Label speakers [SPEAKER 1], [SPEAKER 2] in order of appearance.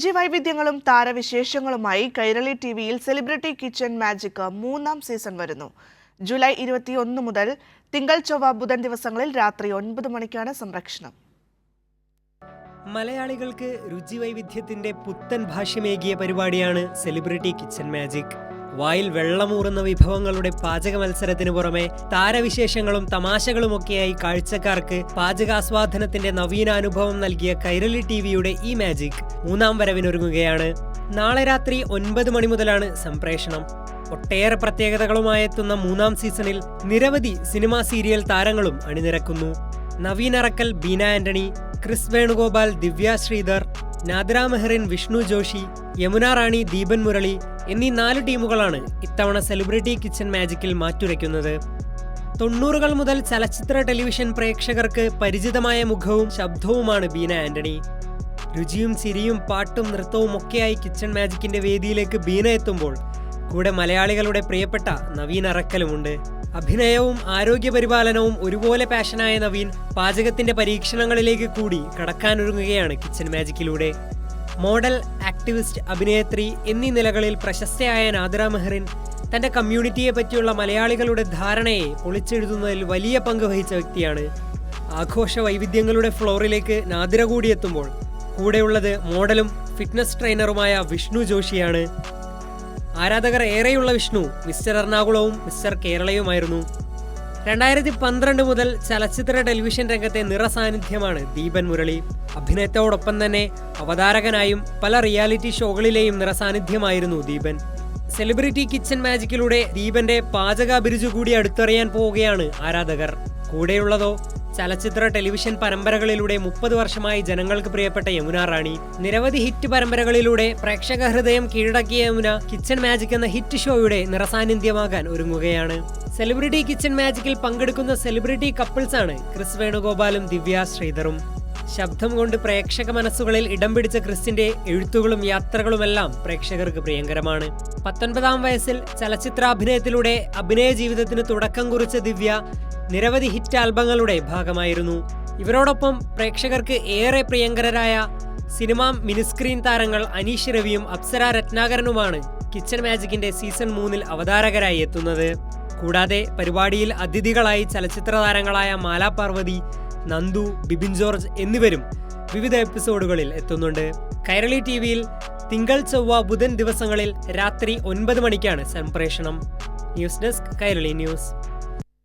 [SPEAKER 1] രുചിവൈവിധ്യങ്ങളും താരവിശേഷങ്ങളുമായി കൈരളി ടി വിയിൽ celebrity kitchen magic മൂന്നാം സീസൺ വരുന്നു. ജൂലൈ ഇരുപത്തിയൊന്ന് മുതൽ തിങ്കൾ ചൊവ്വ ബുധൻ ദിവസങ്ങളിൽ രാത്രി ഒൻപത് മണിക്കാണ് സംരക്ഷണം.
[SPEAKER 2] മലയാളികൾക്ക് രുചി വൈവിധ്യത്തിന്റെ പുത്തൻ ഭാഷ്യമേകിയ പരിപാടിയാണ് സെലിബ്രിറ്റി കിച്ചൺ മാജിക്. വായിൽ വെള്ളമൂറുന്ന വിഭവങ്ങളുടെ പാചക മത്സരത്തിന് പുറമെ താരവിശേഷങ്ങളും തമാശകളുമൊക്കെയായി കാഴ്ചക്കാർക്ക് പാചകാസ്വാദനത്തിന്റെ നവീനാനുഭവം നൽകിയ കൈരളി ടി വിയുടെ ഈ മാജിക് മൂന്നാം വരവിനൊരുങ്ങുകയാണ്. നാളെ രാത്രി ഒൻപത് മണി മുതലാണ് സംപ്രേഷണം. ഒട്ടേറെ പ്രത്യേകതകളുമായി എത്തുന്ന മൂന്നാം സീസണിൽ നിരവധി സിനിമാ സീരിയൽ താരങ്ങളും അണിനിരക്കുന്നു. നവീൻ അറക്കൽ ബീന ആന്റണി ക്രിസ് വേണുഗോപാൽ ദിവ്യ ശ്രീധർ നാദ്ര മെഹറിൻ വിഷ്ണു ജോഷി യമുന റാണി ദീപൻ മുരളി എന്നീ നാല് ടീമുകളാണ് ഇത്തവണ സെലിബ്രിറ്റി കിച്ചൺ മാജിക്കിൽ മാറ്റുരയ്ക്കുന്നത്. തൊണ്ണൂറുകൾ മുതൽ ചലച്ചിത്ര ടെലിവിഷൻ പ്രേക്ഷകർക്ക് പരിചിതമായ മുഖവും ശബ്ദവുമാണ് ബീന ആന്റണി. രുചിയും ചിരിയും പാട്ടും നൃത്തവും ഒക്കെയായി കിച്ചൺ മാജിക്കിന്റെ വേദിയിലേക്ക് ബീന എത്തുമ്പോൾ കൂടെ മലയാളികളുടെ പ്രിയപ്പെട്ട നവീൻ അറക്കലുമുണ്ട്. അഭിനയവും ആരോഗ്യപരിപാലനവും ഒരുപോലെ പാഷനായ നവീൻ പാചകത്തിന്റെ പരീക്ഷണങ്ങളിലേക്ക് കൂടി കടക്കാനൊരുങ്ങുകയാണ് കിച്ചൺ മാജിക്കിലൂടെ. മോഡൽ ആക്ടിവിസ്റ്റ് അഭിനേത്രി എന്നീ നിലകളിൽ പ്രശസ്തയായ നാദിറ മെഹറിൻ തന്റെ കമ്മ്യൂണിറ്റിയെ പറ്റിയുള്ള മലയാളികളുടെ ധാരണയെ പൊളിച്ചെഴുതുന്നതിൽ വലിയ പങ്ക് വഹിച്ച വ്യക്തിയാണ്. ആഘോഷ വൈവിധ്യങ്ങളുടെ ഫ്ലോറിലേക്ക് നാദിര കൂടിയെത്തുമ്പോൾ കൂടെയുള്ളത് മോഡലും ഫിറ്റ്നസ് ട്രെയിനറുമായ വിഷ്ണു ജോഷിയാണ്. ആരാധകർ ഏറെയുള്ള വിഷ്ണു മിസ്റ്റർ എറണാകുളവും മിസ്റ്റർ കേരളയുമായിരുന്നു. രണ്ടായിരത്തി പന്ത്രണ്ട് മുതൽ ചലച്ചിത്ര ടെലിവിഷൻ രംഗത്തെ നിറസാന്നിധ്യമാണ് ദീപൻ മുരളി. അഭിനയത്തോടൊപ്പം തന്നെ അവതാരകനായും പല റിയാലിറ്റി ഷോകളിലെയും നിറസാന്നിധ്യമായിരുന്നു ദീപൻ. സെലിബ്രിറ്റി കിച്ചൺ മാജിക്കിലൂടെ ദീപന്റെ പാചകാഭിരുചി കൂടി അടുത്തറിയാൻ പോവുകയാണ് ആരാധകർ. കൂടെയുള്ളതോ ചലച്ചിത്ര ടെലിവിഷൻ പരമ്പരകളിലൂടെ മുപ്പത് വർഷമായി ജനങ്ങൾക്ക് പ്രിയപ്പെട്ട യമുന റാണി. നിരവധി ഹിറ്റ് പരമ്പരകളിലൂടെ പ്രേക്ഷക ഹൃദയം കീഴടക്കിയ യമുന കിച്ചൺ മാജിക് എന്ന ഹിറ്റ് ഷോയുടെ നിറസാന്നിധ്യമാകാൻ ഒരുങ്ങുകയാണ്. സെലിബ്രിറ്റി കിച്ചൺ മാജിക്കിൽ പങ്കെടുക്കുന്ന സെലിബ്രിറ്റി കപ്പിൾസാണ് ക്രിസ് വേണുഗോപാലും ദിവ്യ ശ്രീധറും. ശബ്ദം കൊണ്ട് പ്രേക്ഷക മനസ്സുകളിൽ ഇടം പിടിച്ച ക്രിസ്റ്റിന്റെ എഴുത്തുകളും യാത്രകളുമെല്ലാം പ്രേക്ഷകർക്ക് പ്രിയങ്കരമാണ്. പത്തൊൻപതാം വയസ്സിൽ ചലച്ചിത്രാഭിനയത്തിലൂടെ അഭിനയ ജീവിതത്തിന് തുടക്കം കുറിച്ച ദിവ്യ നിരവധി ഹിറ്റ് ആൽബങ്ങളുടെ ഭാഗമായിരുന്നു. ഇവരോടൊപ്പം പ്രേക്ഷകർക്ക് ഏറെ പ്രിയങ്കരരായ സിനിമാ മിനിസ്ക്രീൻ താരങ്ങൾ അനീഷ് രവിയും അപ്സര രത്നാകരനുമാണ് കിച്ചൺ മാജിക്കിന്റെ സീസൺ മൂന്നിൽ അവതാരകരായി എത്തുന്നത്. കൂടാതെ പരിപാടിയിൽ അതിഥികളായി ചലച്ചിത്ര താരങ്ങളായ മാലാ പാർവതി നന്ദു ബിബിൻ ജോർജ് എന്നിവരും വിവിധ എപ്പിസോഡുകളിൽ എത്തുന്നുണ്ട്. കൈരളി ടി വിയിൽ തിങ്കൾ ചൊവ്വ ബുധൻ ദിവസങ്ങളിൽ രാത്രി ഒൻപത് മണിക്കാണ് സംപ്രേഷണം. News desk Kairali news.